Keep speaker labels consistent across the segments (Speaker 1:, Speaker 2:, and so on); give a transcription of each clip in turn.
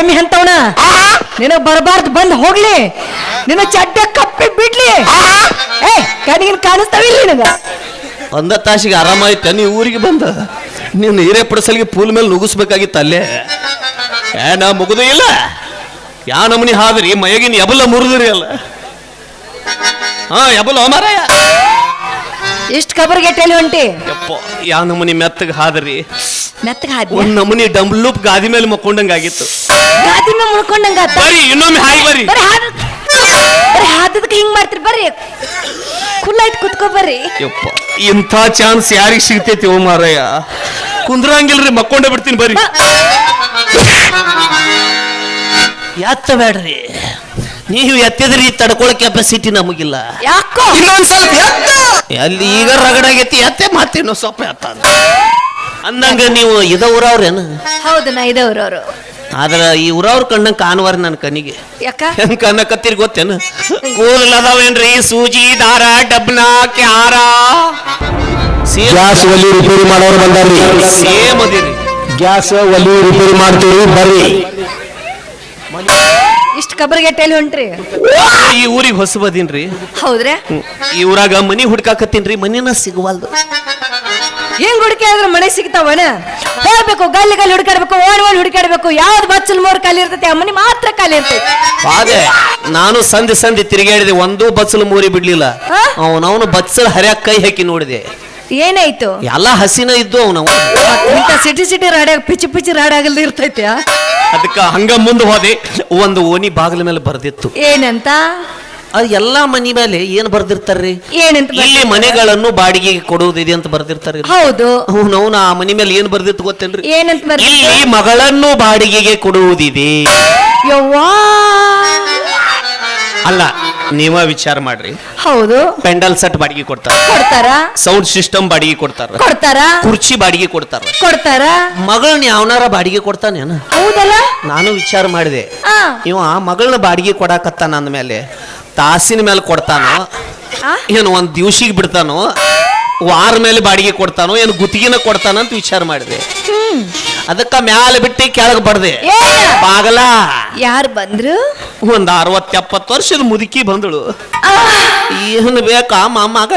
Speaker 1: ಎಮ್ಮಿ ಅಂತವನ ನಿನಗ್ ಬರಬಾರ್ದು ಬಂದ್ ಹೋಗ್ಲಿ. ನಿನ್ನ ಚಡ್ಡ ಕಪ್ಪಿ ಬಿಡ್ಲಿ. ಏ ಕಣಿಗಿನ ಕಾಣಿಸ್ತಾವಿಲ್ಲ ನಿನಗ?
Speaker 2: ಒಂದ ತಾಸಿಗೆ ಆರಾಮಾಯ್ತ ನೀ ಊರಿಗೆ ಬಂದ. ನೀನು ಹಿರೇ ಪಡಿಸಲಿಗೆ ಪೂಲ್ ಮೇಲೆ ನುಗ್ಗಿಸ್ಬೇಕಾಗಿತ್ತು ಅಲ್ಲೇ? ಏ ನಾ ಮುಗುದು ಇಲ್ಲ. ಯಾ ನಮನಿ ಹಾದ್ರಿ ಮಯಗಿನ ಎಬಲ ಮುರಿದ್ರಿ ಅಲ್ಲ. ಹಾ ಎಬಲ ಮಾರಾಯ.
Speaker 1: ಇಷ್ಟ ಕಬರ್ಗೆ ಟೆಲಿ ಹೊಂಟಿ
Speaker 2: ಯಪ್ಪ ಯಾ ನಮನಿ ಮೆತ್ತಗೆ ಹಾದ್ರಿ.
Speaker 1: ಮೆತ್ತಗ ಹಾದಿ
Speaker 2: ಒಂದ್ ನಮನಿ ಡಂಬ್ಲೂಪ್ ಗಾದಿ ಮೇಲೆ ಮಕ್ಕೊಂಡಂಗ ಆಗಿತ್ತು
Speaker 1: ಗಾದಿ ಮೇಲೆ ಮುಳ್ಕೊಂಡಂಗ ಆತ.
Speaker 2: ಬರೀ ಇನ್ನೊಮ್ಮೆ ಹಾಯ್ ಬರ್ರಿ
Speaker 1: ಬರೀ ಹಾದ ಬರೀ ಹಾದದಕ್ಕೆ ಹಿಂಗ್ ಮಾಡ್ತೀರಿ ಬರ್ರಿ ಕುಲ್ಲಾಯ್ತು ಕುತ್ಕೋ ಬರ್ರಿ
Speaker 2: ಯಪ್ಪ ಇಂಥ ಚಾನ್ಸ್ ಯಾರಿಗೆ ಸಿಗ್ತೈತಿ ಓ ಮಾರಾಯ? ಕುಂದ್ರಂಗಿಲ್ರಿ ಮಕ್ಕೊಂಡೆ ಬಿಡ್ತೀನಿ ಬರ್ರಿ ಎತ್ತ ಬೇಡ್ರಿ. ನೀವು ಎತ್ತಿದ್ರಿ ತಡ್ಕೊಳ್ಳೋ ಕೆಪಾಸಿಟಿ ನಮಗಿಲ್ಲ.
Speaker 1: ಯಾಕೋ?
Speaker 2: ಇನ್ನೊಂದ್ ಸ್ವಲ್ಪ ಎತ್ತ ಅಲ್ಲಿ ಈಗ ರಗಡಾಗೈತಿ ಎತ್ತೆ ಮಾತೇನೋ ಸ್ವಲ್ಪ ಎತ್ತ ಅಂತ. ಅಂದಂಗ ನೀವು ಇದ ಊರವ್ರೇನು
Speaker 1: ಹೌದು ನಾ ಇದವ್ರು ಅವರು
Speaker 2: ಆದ್ರ ಈ ಊರವ್ರ ಕಣ್ಣಂಗೆ ಕಾಣುವಾರ ನನ್ನ ಕನಿಗೆ
Speaker 1: ಯಾಕ?
Speaker 2: ಹೆಂಗ್ ಗೊತ್ತೇನ? ಕೂದಲದಾವೇನ್ರಿ? ಸೂಜಿ ದಾರ ಡಬ್ನ ಕ್ಯಾರ.
Speaker 3: ಗ್ಯಾಸ್ ಒಲಿ ರಿಪೇರಿ ಮಾಡೋರು ಬಂದಾರ್ರಿ.
Speaker 2: ಸೇಮ್ ಅದಿರಿ
Speaker 3: ಗ್ಯಾಸ್ ಒಲಿ ರಿಪೇರಿ ಮಾಡ್ತೀವಿ ಬರ್ರಿ.
Speaker 1: ಇಷ್ಟು ಕಬರ್ಗೆ ಟೆಲಿ ಹೊಂಟ್ರಿ?
Speaker 2: ಈ ಊರಿಗೆ ಹೊಸ ಬದೀನ್ರಿ
Speaker 1: ಹೌದ್ರಾ
Speaker 2: ಈ ಊರಾಗ ಮನಿ ಹುಡ್ಕಾಕತ್ತೀನ್ರಿ ಮನಿನ ಸಿಗವಲ್ದು.
Speaker 1: ಹೆಂಗ್ ಹುಡುಕಿ ಆದ್ರೆ ಮನೆ ಸಿಗ್ತಾವನ? ಹೋಗ್ಬೇಕು ಗಲ್ಲಿ ಗಲ್ಲಿ ಹುಡುಕಾಡ್ಬೇಕು ಓಡ್ ಓಡ್ ಹುಡುಕಾಡ್ಬೇಕು. ಯಾವ್ದು ಬಚ್ಚಲ್ ಮೋರ್ ಖಾಲಿ ಇರ್ತೈತಿ ಆ ಮನೆ ಮಾತ್ರ ಖಾಲಿ ಇರ್ತೈತಿ.
Speaker 2: ಅದೇ ನಾನು ಸಂಧಿ ಸಂಧಿ ತಿರುಗಾಡಿದೆ ಒಂದೂ ಬಚ್ಚಲು ಮೂರಿ ಬಿಡ್ಲಿಲ್ಲ? ಅವನವನು ಬಚ್ಚಲ್ ಹರ್ಯಾಕ್ ಕೈ ಹಾಕಿ ನೋಡಿದೆ.
Speaker 1: ಏನಾಯ್ತು?
Speaker 2: ಎಲ್ಲ ಹಸಿನ ಇದ್ದು ಅವನವ.
Speaker 1: ಇಂಥ ಸಿಟಿ ಸಿಟಿ ರಾಡ್ಯಾಗ ಪಿಚಿ ಪಿಚಿ ರಾಡಾಗಲ್ದ ಇರ್ತೈತಿ?
Speaker 2: ಅದಕ್ಕ ಹಂಗ ಮುಂದೆ ಹೋದೆ ಒಂದು ಓಣಿ ಬಾಗಿಲ ಮೇಲೆ ಬರ್ದಿತ್ತು.
Speaker 1: ಏನಂತ?
Speaker 2: ಅದು ಎಲ್ಲಾ ಮನಿ ಮೇಲೆ ಏನ್ ಬರ್ದಿರ್ತಾರ್ರಿ?
Speaker 1: ಏನಂತ
Speaker 2: ಇಲ್ಲಿ ಮನೆಗಳನ್ನು ಬಾಡಿಗೆಗೆ ಕೊಡುವುದಿದೆ ಅಂತ ಬರ್ದಿರ್ತಾರೆ.
Speaker 1: ಹೌದು.
Speaker 2: ನಾವು ಆ ಮನಿ ಮೇಲೆ ಏನ್ ಬರ್ದಿತ್ತು ಗೊತ್ತೇನ್ರಿ?
Speaker 1: ಏನಂತ
Speaker 2: ಇಲ್ಲಿ ಮಗಳನ್ನು ಬಾಡಿಗೆಗೆ ಕೊಡುವುದಿದೆ.
Speaker 1: ಯವ್ವಾ!
Speaker 2: ಅಲ್ಲ ನೀವ ವಿಚಾರ ಮಾಡ್ರಿ.
Speaker 1: ಹೌದು.
Speaker 2: ಪೆಂಡಲ್ ಸೆಟ್ ಬಾಡಿಗೆ ಕೊಡ್ತಾರ.
Speaker 1: ಕೊಡ್ತಾರ?
Speaker 2: ಸೌಂಡ್ ಸಿಸ್ಟಮ್ ಬಾಡಿಗೆ ಕೊಡ್ತಾರ.
Speaker 1: ಕೊಡ್ತಾರ?
Speaker 2: ಕುರ್ಚಿ ಬಾಡಿಗೆ ಕೊಡ್ತಾರ.
Speaker 1: ಕೊಡ್ತಾರ?
Speaker 2: ಮಗಳನ್ನ ಯಾವನಾರ ಬಾಡಿಗೆ ಕೊಡ್ತಾನೇನ?
Speaker 1: ಹೌದಲ್ಲ?
Speaker 2: ನಾನು ವಿಚಾರ ಮಾಡಿದೆ.
Speaker 1: ಆ.
Speaker 2: ಇವ ಮಗಳನ್ನ ಬಾಡಿಗೆ ಕೊಡಾಕತ್ತಾನ ಅಂದ್ಮೇಲೆ ತಾಸಿನ ಮೇಲೆ ಕೊಡ್ತಾನೋ ಏನು ಒಂದ್ ದಿವ್ಸಿಗೆ ಬಿಡ್ತಾನೋ ವಾರ ಮೇಲೆ ಬಾಡಿಗೆ ಕೊಡ್ತಾನೋ ಏನು ಗುತ್ತಿಗೆನ ಕೊಡ್ತಾನ ಅಂತ ವಿಚಾರ ಮಾಡಿದೆ. ಅದಕ್ಕ ಮ್ಯಾಲೆ ಬಿಟ್ಟು ಕೆಳಗೆ ಬಡ್ದೆ? ಬಾಗಲ.
Speaker 1: ಯಾರು ಬಂದ್ರು?
Speaker 2: ಒಂದ್ ಅರವತ್ ಎಪ್ಪತ್ತು ವರ್ಷದ ಮುದುಕಿ ಬಂದಳು. ಏನು ಬೇಕಾ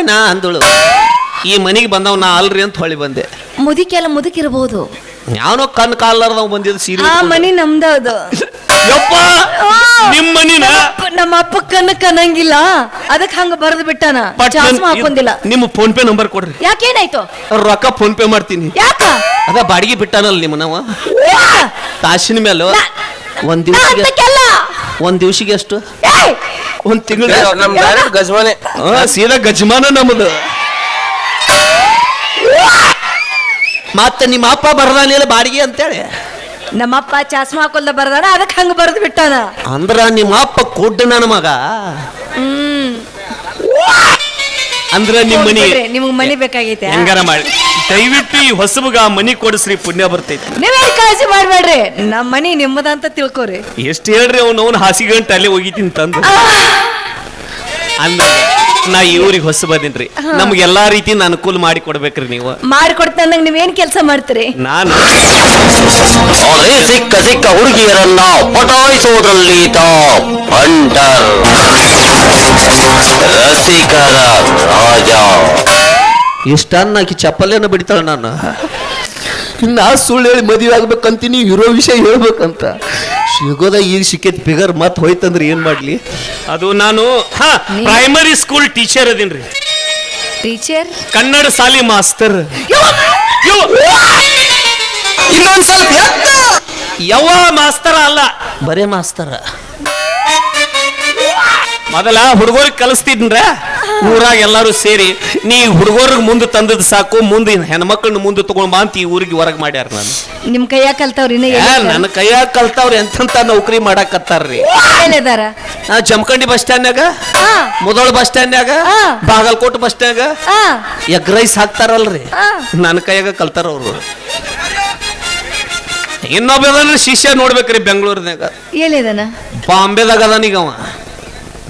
Speaker 2: ನಾ ಅಂದಳು. ಈ ಮನೆಗೆ ಬಂದವ್ ನಾ ಅಲ್ರಿ ಅಂತ ಹೊಳಿ ಬಂದೆ.
Speaker 1: ಮುದುಕೆಲ್ಲ ಮುದುಕಿರ್ಬೋದು.
Speaker 2: ಯಾವನೋ ಕಣ್ ಕಾಲಾರ್ದವ್ ಬಂದಿದ್ದು ಸೀರೆ
Speaker 1: ಆ. ಮನಿ ನಮ್ದೌದು
Speaker 2: ಯಪ್ಪ! ನಿಮ್ಮ ಮನಿನ?
Speaker 1: ಅಪ್ಪ- ನಮ್ಮ ಅಪ್ಪ ಕಣ್ಣ ಕನಂಗಿಲ್ಲ ಅದಕ್ಕೆ ಹಂಗ ಬರೆದು ಬಿಟ್ಟಾನ?
Speaker 2: ಪಟ್
Speaker 1: ಚಾಸ್ಮ
Speaker 2: ನನ್-
Speaker 1: ಹಾಕೊಂದಿಲ್ಲ
Speaker 2: ನಿಮ್ಮ ಫೋನ್ ಪೇ ನಂಬರ್ ಕೊಡ್ರಿ.
Speaker 1: ಯಾಕೇನಾಯ್ತು?
Speaker 2: ರೊಕ್ಕ ಫೋನ್ ಪೇ ಮಾಡ್ತೀನಿ.
Speaker 1: ಯಾಕ?
Speaker 2: ಅದ ಬಾಡಿಗೆ ಬಿಟ್ಟಾನಲ್ಲ ನಿಮ್ಮ ನಾವ
Speaker 1: ತಾಶಿನ
Speaker 2: ತಾಸಿನ ಮೇಲೆ
Speaker 1: ನಾ-
Speaker 2: ಒಂದ್
Speaker 1: ನಾ
Speaker 2: ದಿವ್ಸಿಗೆ
Speaker 1: ಅಂತಕ್ಕೆಲ್ಲ.
Speaker 2: ಒಂದ್ ದಿವ್ಸಿಗೆ ಎಷ್ಟು?
Speaker 1: ಏಯ್!
Speaker 2: ಒಂದ್ ತಿಂಗಳ
Speaker 3: ನಮ್ ಡೈರೆಕ್ಟ್ ಗಜಮಾನೆ.
Speaker 2: ಸೀದಾ ಗಜಮಾನ ನಮ್ಮದು ಮತ್ತ ನಿಮ್ಮ ಅಪ್ಪ ಬರ್ದಾನಿಲ್ಲ ಬಾಡಿಗೆ ಅಂತೇಳಿ?
Speaker 1: ನಮ್ಮಪ್ಪ ಚಾಸ್ಮ ಹಾಕೊಲ್ದ ಬರ್ದಾನ ಅದಕ್ಕೆ ಹಂಗ ಬರ್ದು ಬಿಟ್ಟಾನ?
Speaker 2: ಅಂದ್ರ ನಿಮ್ಮ ಅಪ್ಪ ಕೊಡ್ಡ ನನ್ನ ಮಗ?
Speaker 1: ಹ್ಮ್.
Speaker 2: ಅಂದ್ರ ನಿಮ್ ಮನಿ
Speaker 1: ನಿಮ್ಗೆ ಮನಿ ಬೇಕಾಗೈತೆ.
Speaker 2: ಹೆಂಗಾರ ಮಾಡಿ. ದಯವಿಟ್ಟು ಈ ಹೊಸಬಗ ಮನಿ ಕೊಡಿಸ್ರಿ ಪುಣ್ಯ ಬರ್ತೈತಿ.
Speaker 1: ನೀವೇನ್ ಕಾಳಜಿ ಮಾಡ್ಬೇಡ್ರಿ ನಮ್ಮ ಮನಿ ನಿಮ್ಮದಂತ ತಿಳ್ಕೊರಿ.
Speaker 2: ಎಷ್ಟು ಹೇಳ್ರಿ ಅವ್ನು ಅವ್ನ ಹಾಸಿಗೆ ಗಂಟೆ ಅಲ್ಲೇ ಹೋಗಿತೀನಿ ತಂದು. ಅಂದ ನಾ ಈ ಊರಿಗೆ ಹೊಸ ಬಂದಿನ್ರಿ. ನಮ್ಗೆ ಎಲ್ಲಾ ರೀತಿ ಅನುಕೂಲ ಮಾಡಿ ಕೊಡ್ಬೇಕ್ರಿ ನೀವು.
Speaker 1: ಮಾಡಿಕೊಡ್ತಂದಂಗ ನೀವೇನ್ ಕೆಲಸ ಮಾಡ್ತೀರಿ?
Speaker 2: ನಾನು
Speaker 3: ಅದೇ ಸಿಕ್ಕ ಸಿಕ್ಕ ಹುಡುಗಿಯರನ್ನ ಪಟಾಯಿಸುವುದರಲ್ಲಿ ಟಾಪ್ ಹಂಟರ್ ರಸಿಕರ ರಾಜ.
Speaker 2: ಚಪ್ಪಲೇನ ಬಿಡ್ತಾಳ ನಾನು? ನಾ ಸುಳ್ಳು ಹೇಳಿ ಮದುವೆ ಆಗ್ಬೇಕಂತೀನಿ ಇರೋ ವಿಷಯ ಹೇಳ್ಬೇಕಂತ. ಸಿಗೋದ ಈಗ ಸಿಕ್ಕೈತಿ. ಫಿಗರ್ ಮತ್ ಹೋಯ್ತಂದ್ರೆ ಏನ್ ಮಾಡ್ಲಿ? ಅದು ನಾನು ಹಾ ಪ್ರೈಮರಿ ಸ್ಕೂಲ್ ಟೀಚರ್ ಅದೀನ್ರಿ
Speaker 1: ಟೀಚರ್
Speaker 2: ಕನ್ನಡ ಶಾಲಿ ಮಾಸ್ತರ್.
Speaker 3: ಇನ್ನೊಂದ್ ಸ್ವಲ್ಪ
Speaker 2: ಯಾವ ಮಾಸ್ತರ ಅಲ್ಲ. ಬರೇ ಮಾಸ್ತರ. ಮೊದಲ ಹುಡುಗರಿಗೆ ಕಲಿಸ್ತಿದ್ರೆ ಊರಾಗ ಎಲ್ಲಾರು ಸೇರಿ ನೀ ಹುಡುಗರಿಗೆ ಮುಂದೆ ತಂದದ್ ಸಾಕು ಮುಂದೆ ಹೆಣ್ಮಕ್ಳನ್ನ ಮುಂದೆ ತಗೊಂಡ್ ಬಾ ಅಂತ ಈ ಊರಿಗೆ ಹೊರಗೆ ಮಾಡ್ಯಾರ ನಾನು.
Speaker 1: ನಿಮ್ ಕೈಯಾಗ ಕಲ್ತವ್ರಿ
Speaker 2: ನನ್ನ ಕೈಯಾಗ ಕಲ್ತಾವ್ರಿ ಎಂತ ನೌಕರಿ ಮಾಡಾಕತ್ತಾರ್ರಿ? ನಾ ಜಮಖಂಡಿ ಬಸ್ ಸ್ಟ್ಯಾಂಡ್ನಾಗ
Speaker 1: ಆ,
Speaker 2: Mudhol bus ಸ್ಟ್ಯಾಂಡ್ನಾಗ
Speaker 1: Bagalkote
Speaker 2: Bagalkot bus stand egg rice ಹಾಕ್ತಾರಲ್ರಿ. ನನ್ನ ಕೈಯಾಗ ಕಲ್ತಾರ ಅವ್ರು. ಇನ್ನೊಬ್ಬ ಶಿಷ್ಯ ನೋಡ್ಬೇಕ್ರಿ ಬೆಂಗಳೂರಿನಾಗ
Speaker 1: ಎಲ್ಲಿದಾನ?
Speaker 2: ಬಾಂಬೆದಾಗ ಅದಾನೀಗ ಅವ.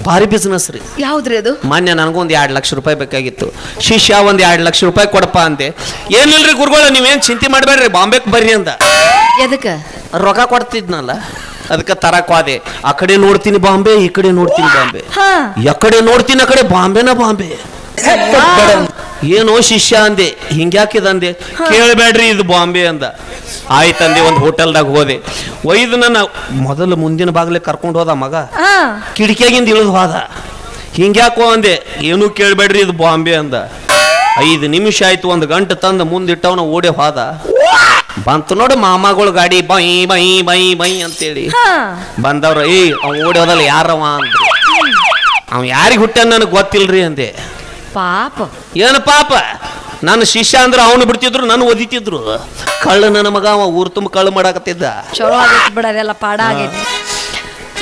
Speaker 2: ಭಾರಿ ಬಿಸ್ನೆಸ್ ರೀ.
Speaker 1: ಯಾವ್ದ್ರಿ ಅದು?
Speaker 2: ಮಾನ್ಯ ನನಗೊಂದು ಎರಡು ಲಕ್ಷ ರೂಪಾಯಿ ಬೇಕಾಗಿತ್ತು. ಶಿಷ್ಯ ಒಂದು ಎರಡು ಲಕ್ಷ ರೂಪಾಯಿ ಕೊಡಪ್ಪ ಅಂದೆ. ಏನಿಲ್ರಿ ಗುರುಗಳು ನೀವೇನು ಚಿಂತೆ ಮಾಡಬೇಡ್ರಿ ಬಾಂಬೆಗೆ ಬರ್ರಿ ಅಂತ
Speaker 1: ಎದಕ್ಕೆ?
Speaker 2: ರೊಕ್ಕ ಕೊಡ್ತಿದ್ನಲ್ಲ ಅದಕ್ಕೆ ತರಕ್ ಹೋದೆ. ಆ ಕಡೆ ನೋಡ್ತೀನಿ ಬಾಂಬೆ ಈ ಕಡೆ ನೋಡ್ತೀನಿ ಬಾಂಬೆ.
Speaker 1: ಹಾ.
Speaker 2: ಎಕಡೆ ನೋಡ್ತೀನಿ ಆ ಕಡೆ ಬಾಂಬೆನ ಬಾಂಬೆ. ಏನೋ ಶಿಷ್ಯ ಅಂದೆ ಹಿಂಗ್ಯಾಕಿದಂದೆ ಕೇಳಬೇಡ್ರಿ ಇದು ಬಾಂಬೆ ಅಂದ. ಆಯ್ತಂದೆ ಒಂದು ಹೋಟೆಲ್ದಾಗ ಹೋದೆ. ಒಯ್ದು ನನ್ನ ಮೊದಲು ಮುಂದಿನ ಬಾಗ್ಲೆ ಕರ್ಕೊಂಡು ಹೋದ ಮಗ. ಕಿಟಕಿಯಾಗಿಂದ ಇಳಿದು ಹೋದ. ಹಿಂಗ್ಯಾಕೋ ಅಂದೆ ಏನೂ ಕೇಳಬೇಡ್ರಿ ಇದು ಬಾಂಬೆ ಅಂದ. ಐದು ನಿಮಿಷ ಆಯ್ತು ಒಂದು ಗಂಟೆ ತಂದು ಮುಂದಿಟ್ಟವನ ಓಡಿ ಹೋದ. ಬಂತು ನೋಡು ಮಾಮಗಳು ಗಾಡಿ ಬೈ ಬೈ ಬೈ ಬೈ ಅಂತೇಳಿ.
Speaker 1: ಬಂದವ್ರ
Speaker 2: ಬಂದವ್ರು ಏ ಅವ್ ಓಡಿ ಹೋದಲ್ಲ ಯಾರವ ಅಂದ್ರು. ಅವ್ ಯಾರಿಗೆ ಹುಟ್ಟ ನನಗೆ ಗೊತ್ತಿಲ್ರಿ ಅಂದೆ.
Speaker 1: ಪಾಪ.
Speaker 2: ಏನು ಪಾಪ? ನನ್ನ ಶಿಷ್ಯ ಅಂದ್ರೆ ಅವನು ಬಿಡ್ತಿದ್ರು ನಾನು ಓದಿತಿದ್ರು ಕಳ್ಳ ನನ್ನ ಮಗ ಅವ ಊರು ತುಂಬ ಕಳ್ಳು ಮಾಡಾಕತ್ತಿದ್ದ.
Speaker 1: ಚಲೋ ಆಗೈತಿ ಬಿಡ ಅದೆಲ್ಲ ಪಾಡ ಆಗೈತಿ.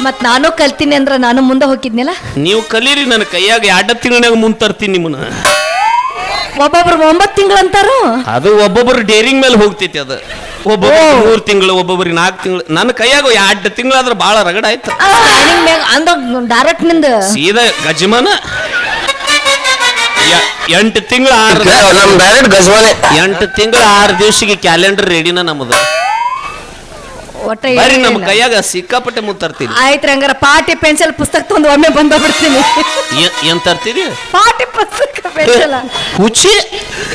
Speaker 1: ಮತ್ ನಾನು ಕಲ್ತೀನಿ ಅಂದ್ರ ನಾನು ಮುಂದೆ ಹೋಗಿದ್ನಲ್ಲ?
Speaker 2: ನೀವು ಕಲೀರಿ ನನ್ನ ಕೈಯಾಗ ಎರಡ ತಿಂಗಳಾಗ ಮುಂದೆ ತರ್ತೀನಿ ನಿಮ್ಮನ್ನ.
Speaker 1: ಒಬ್ಬೊಬ್ರು ಒಂಬತ್ತು ತಿಂಗಳು ಅಂತಾರು?
Speaker 2: ಅದು ಒಬ್ಬೊಬ್ಬರು ಡೇರಿಂಗ್ ಮೇಲೆ ಹೋಗ್ತೈತಿ ಅದು. ಒಬ್ಬೊಬ್ಬರು ಮೂರು ತಿಂಗಳು ಒಬ್ಬೊಬ್ರಿ ನಾಲ್ಕು ತಿಂಗಳು. ನನ್ನ ಕೈಯಾಗ ಎರಡು ತಿಂಗಳಾದ್ರೆ ಭಾಳ ರಗಡ ಆಯ್ತು.
Speaker 1: ಅಂದ್ರ ಡೈರೆಕ್ಟ್ನಿಂದ.
Speaker 2: ಸೀದಾ ಗಜಮಾನ. ಎಂಟು ತಿಂಗಳ ಆರು
Speaker 3: ನಮ್ ಡೈರೆಕ್ಟ್ ಗಜ್ವಾನೆ
Speaker 2: ಎಂಟು ತಿಂಗಳ ಆರು ದಿವಸಿಗೆ ಕ್ಯಾಲೆಂಡರ್ ರೆಡಿನ ನಮ್ದು.
Speaker 1: ಒಟ್ಟ
Speaker 2: ನಮ್ಮ. ಕೈಯಾಗ ಸಿಕ್ಕಾಪಟ್ಟೆ ಮುಂದೆ ತರ್ತೀನಿ.
Speaker 1: ಆಯ್ತ್ರಿ ಹಂಗಾರ ಪಾಟಿ ಪೆನ್ಸಿಲ್ ಪುಸ್ತಕ ತಂದು ಒಮ್ಮೆ ಬಂದ ಬಿಡ್ತೀನಿ
Speaker 2: ಏನ್ ತರ್ತೀರಿ?
Speaker 1: ಪಾಟಿ ಪುಸ್ತಕ ಪೆನ್ಸಿಲ್
Speaker 2: ಹುಚ್ಚಿ.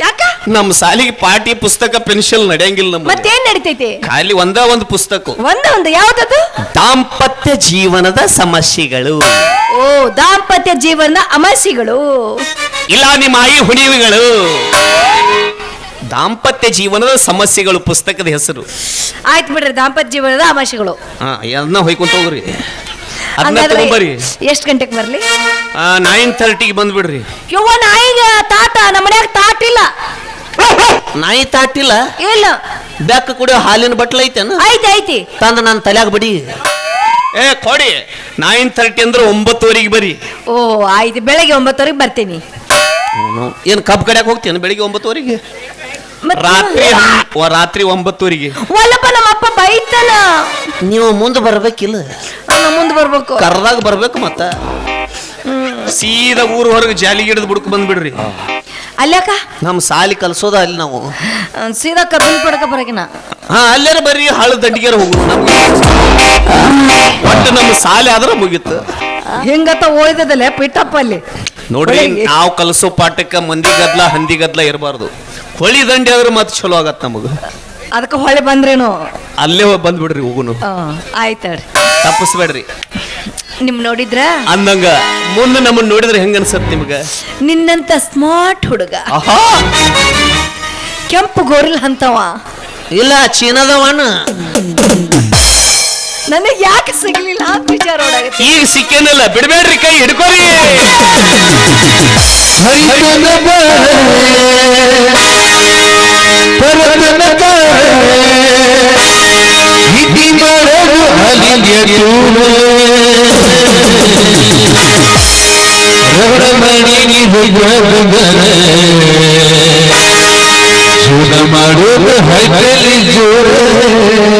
Speaker 1: ಯಾಕ?
Speaker 2: ನಮ್ಮ ಸಾಲಿಗೆ ಪಾಠ್ಯ ಪುಸ್ತಕ ಪೆನ್ಸಿಲ್ ನಡೆಯಂಗಿಲ್ಲ ನಮ್ಮ
Speaker 1: ಮತ್ತೇನ್ ನಡಿತೈತಿ?
Speaker 2: ಖಾಲಿ ಒಂದ ಒಂದು ಪುಸ್ತಕ.
Speaker 1: ಒಂದ ಒಂದು ಯಾವ್ದದು?
Speaker 2: ದಾಂಪತ್ಯ ಜೀವನದ ಸಮಸ್ಯೆಗಳು.
Speaker 1: ಓ ದಾಂಪತ್ಯ ಜೀವನದ ಅಮಸಿಗಳು
Speaker 2: ಇಲ್ಲ ನಿಮ್ಮ ಆಯಿ ಹುಣಿವಿಗಳು. ದಾಂಪತ್ಯ ಜೀವನದ ಸಮಸ್ಯೆಗಳು ಪುಸ್ತಕದ ಹೆಸರು.
Speaker 1: ಆಯ್ತು ಬಿಡ್ರಿ ದಾಂಪತ್ಯ ಜೀವನದ ಅಮಾಸಿಗಳು
Speaker 2: ಹಾ ಅದನ್ನ ಹೊಯ್ಕೊಂತ ಹೋಗ್ರಿ ಅದನ್ನ
Speaker 1: ಹಂಗಾದ್ರೆ
Speaker 2: ತಗೊಂಬರ್ರಿ
Speaker 1: ಎಷ್ಟ್ ಗಂಟೆಗೆ ಬರ್ಲಿ?
Speaker 2: ನೈನ್ ತರ್ಟಿಗೆ ಬಂದ್ಬಿಡ್ರಿ.
Speaker 1: ಯವ್ವ ನಾಯಿಗ ತಾಟ ನಮ್ಮ ಮನ್ಯಾಗ ತಾಟಿಲ್ಲ.
Speaker 2: ನಾಯಿ ತಾಟಿಲ್ಲ?
Speaker 1: ಇಲ್ಲ.
Speaker 2: ಬೆಕ್ಕ ಕುಡಿಯೋ ಹಾಲಿನ ಬಟ್ಲ ಐತೇನ?
Speaker 1: ಐತಿ ಐತಿ.
Speaker 2: ತಂದ ನಾನು ತಲೆಯಾಗ ಬಿಡಿ. ಏ ಕೊಡಿ. ನೈನ್ ತರ್ಟಿ ಅಂದ್ರೆ ಒಂಬತ್ತುವರೆಗೆ ಬರಿ.
Speaker 1: ಓ ಆಯ್ತು. ಬೆಳಗ್ಗೆ ಒಂಬತ್ತುವರೆಗೆ ಬರ್ತೀನಿ.
Speaker 2: ಏನು ಕಬ್ಬು ಕಡ್ಯಾಕ ಹೋಗ್ತೀನಿ ಬೆಳಿಗ್ಗೆ ಒಂಬತ್ತುವರೆಗೆ?
Speaker 1: ಮತ್ತ್
Speaker 2: ರಾತ್ರಿ ರಾತ್ರಿ ಒಂಬತ್ತುವರೆಗೆ.
Speaker 1: ಒಲ್ಲಪ್ಪ ನಮ್ಮ ಅಪ್ಪ ಬೈತಾನ.
Speaker 2: ನೀವು ಮುಂದೆ ಬರ್ಬೇಕಿಲ್ಲ?
Speaker 1: ಮುಂದೆ ಬರ್ಬೇಕು.
Speaker 2: ಕರ್ದಾಗ ಬರ್ಬೇಕು ಮತ್ತ? ಸೀದಾ ಊರ್ ಹೊರಗೆ ಜಾಲಿ ಗಿಡದ ಬುಡಕ್ ಬಂದ್ಬಿಡ್ರಿ.
Speaker 1: ಅಲ್ಯಾಕ
Speaker 2: ನಮ್ಮ ಸಾಲಿ ಕಲ್ಸೋದ ಅಲ್ಲಿ ನಾವು.
Speaker 1: ಸೀದಾ ಕಬ್ಬಿನ ಪಡಕ ಬರಕಿನ
Speaker 2: ಹಾ ಅಲ್ಲೇ ಬರ್ರಿ ಹಳ ದಂಡಿಗೆರ ಹೋಗುದು ನಮ್ಗೆ. ಒಟ್ಟು ನಮ್ಮ ಸಾಲಿ ಆದ್ರೆ ಮುಗೀತು.
Speaker 1: ಹಿಂಗತ್ತ ಓಯ್ದದಲ್ಲ ಪಿಟ್ಟಪ್ಪ ಅಲ್ಲಿ
Speaker 2: ನೋಡ್ರಿ. ನಾವು ಕಲಸೋ ಪಾಠಕ್ಕೆ ಮಂದಿ ಗದ್ಲ ಹಂದಿ ಗದ್ಲ ಇರಬಾರ್ದು. ಹೊಳಿ ದಂಡಿ ಆದ್ರೆ ಮತ್ತೆ ಚಲೋ ಆಗತ್ತೆ ನಮಗ.
Speaker 1: ಅದಕ್ಕೆ ಹೊಳೆ ಬಂದ್ರೇನು?
Speaker 2: ಅಲ್ಲೇ ಹೋಗ್ ಬಂದ್ಬಿಡ್ರಿ ಹೋಗುನು.
Speaker 1: ಆಯ್ತಾಳ್ರಿ
Speaker 2: ತಪ್ಪಿಸ್ಬೇಡ್ರಿ.
Speaker 1: ನಿಮ್ ನೋಡಿದ್ರ?
Speaker 2: ಅಂದಂಗ ಮುಂದೆ ನಮ್ಮನ್ನ ನೋಡಿದ್ರೆ ಹೆಂಗ ಅನ್ಸತ್ ನಿಮ್ಗ?
Speaker 1: ನಿನ್ನಂತ ಸ್ಮಾರ್ಟ್ ಹುಡುಗ.
Speaker 2: ಆಹಾ!
Speaker 1: ಕೆಂಪು ಗೋರಿಲ್ ಅಂತವ
Speaker 2: ಇಲ್ಲ ಚೀನಾದವಣ್ಣ
Speaker 1: ನನಗೆ ಯಾಕೆ ಸಿಗ್ಲಿಲ್ಲ? ಅಂತ ವಿಚಾರ ಓಡಾಗತ್ತೆ
Speaker 2: ಈಗ ಸಿಕ್ಕೇನಲ್ಲ ಬಿಡಬೇಡ್ರಿ ಕೈ ಹಿಡ್ಕೋರಿ
Speaker 4: ಮಾಡೋದು ಹೈಟಲ್ಲಿ ಜೋರ ಗಿಡ್ಡಿ ಪ್ರೀತಿ ಮಾಡೋದು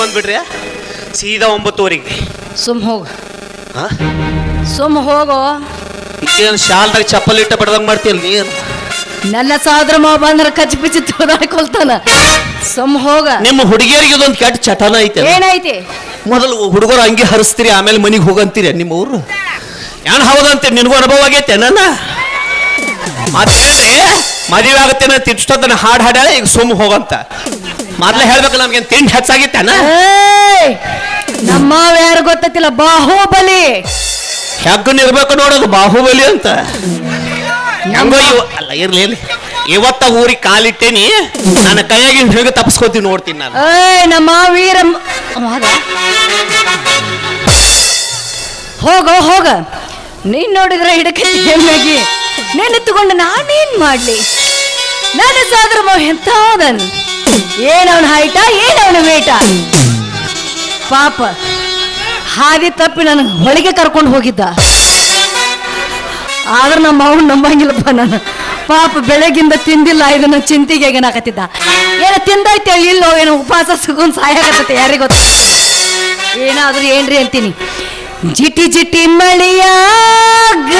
Speaker 2: ಬಂದ್ಬಿಡ್ರಿ ಸೀದಾ ಒಂಬತ್ತುವರೆಗೆ.
Speaker 1: ಸುಮ್ ಹೋಗು. ಸುಮ್ ಹೋಗೋ.
Speaker 2: ಏನು ಶಾಲ್ದಾಗ ಚಪ್ಪಲಿ ಇಟ್ಟ ಬಡ್ದಂಗ್ ಮಾಡ್ತೀಯಲ್ಲ ನೀನು?
Speaker 1: ನನ್ನ ಸಾದ್ರ ಮಾವ ಬಂದ್ರ ಕಚ್ಚಿ ಪಿಚ್ಚಿ ತೋದಾಡ್ಕೊಳ್ತಾನ ಸುಮ್ ಹೋಗ.
Speaker 2: ನಿಮ್ಮ ಹುಡುಗಿಯರಿಗೆ ಇದೊಂದು ಕೆಟ್ಟ ಚಟನ ಐತೆ
Speaker 1: ಏನೈತಿ?
Speaker 2: ಮೊದಲು ಹುಡುಗರು ಹಂಗೆ ಹರಿಸ್ತೀರಿ ಆಮೇಲೆ ಮನೆಗೆ ಹೋಗಂತೀರಿ ನಿಮ್ಮ ಊರು? ಏನ್ ಹೌದಂತೆ ನಿನಗೂ ಅನುಭವ ಆಗೈತೆ ನನ್ನ? ಮತ್ತೆ ಮದುವೆ ಆಗತ್ತೇನ ತಿಷ್ಟೊತ್ತನ ಹಾಡು ಹಾಡ್ಯಾಳ ಈಗ ಸುಮ್ ಹೋಗಂತ. ಮೊದ್ಲೇ ಹೇಳ್ಬೇಕಲ್ಲ ನಮ್ಗೆ ತಿಂಡಿ ಹೆಚ್ಚಾಗಿತ್ತೇನ
Speaker 1: ಏಯ್! ನಮ್ಮ ಯಾರು ಗೊತ್ತಿಲ್ಲ ಬಾಹುಬಲಿ.
Speaker 2: ಹೆಗ್ಗನ್ ಇರ್ಬೇಕು ನೋಡೋದು ಬಾಹುಬಲಿ ಅಂತ. ಹೆಂಗೋ ಇವ ಅಲ್ಲ ಇರ್ಲಿ ಇರ್ಲಿ. ಇವತ್ತ ಊರಿಗೆ ಕಾಲಿಟ್ಟೇನಿ, ನನ್ನ ಕೈಯಾಗಿನ ಹೇಗೆ ತಪ್ಪಿಸ್ಕೋತೀನಿ ನೋಡ್ತೀನಿ ನಾನು.
Speaker 1: ನಮ್ಮ ವೀರ ಹೋಗ, ಹೋಗೋ. ನೀನ್ ನೋಡಿದ್ರೆ ಹಿಡಕಿ ಹೆಮ್ಮೆಗಿ ನಿನ್ನ ತಗೊಂಡು ನಾನೇನ್ ಮಾಡ್ಲಿ? ನನ್ನ ಸಾಗರ ಮಾವ ಹೋದನ್ ಏನವನ ಹೈಟ ಏನವನ ವೇಟ ಪಾಪ, ಹಾದಿ ತಪ್ಪಿ ನನ್ನ ಹೊಳಿಗೆ ಕರ್ಕೊಂಡು ಹೋಗಿದ್ದ. ಆದ್ರೆ ನಮ್ಮ ಅವನು ನಂಬಂಗಿಲ್ಲಪ್ಪ ನಾನು. ಪಾಪ ಬೆಳಗಿಂದ ತಿಂದಿಲ್ಲ, ಇದನ್ನ ಚಿಂತಿಗೆ ಏನಾಕತ್ತಿದ್ದ ಏನೋ ತಿಂದೈತೆ, ಇಲ್ಲೋ ಏನೋ ಉಪವಾಸ ಸಿಗುನ್ ಸಹಾಯ ಆಗತ್ತೆ ಯಾರಿಗೆ ಏನಾದ್ರೂ ಏನ್ರಿ ಅಂತೀನಿ. ಜಿಟಿ ಜಿಟಿ ಮಳಿಯಾಗ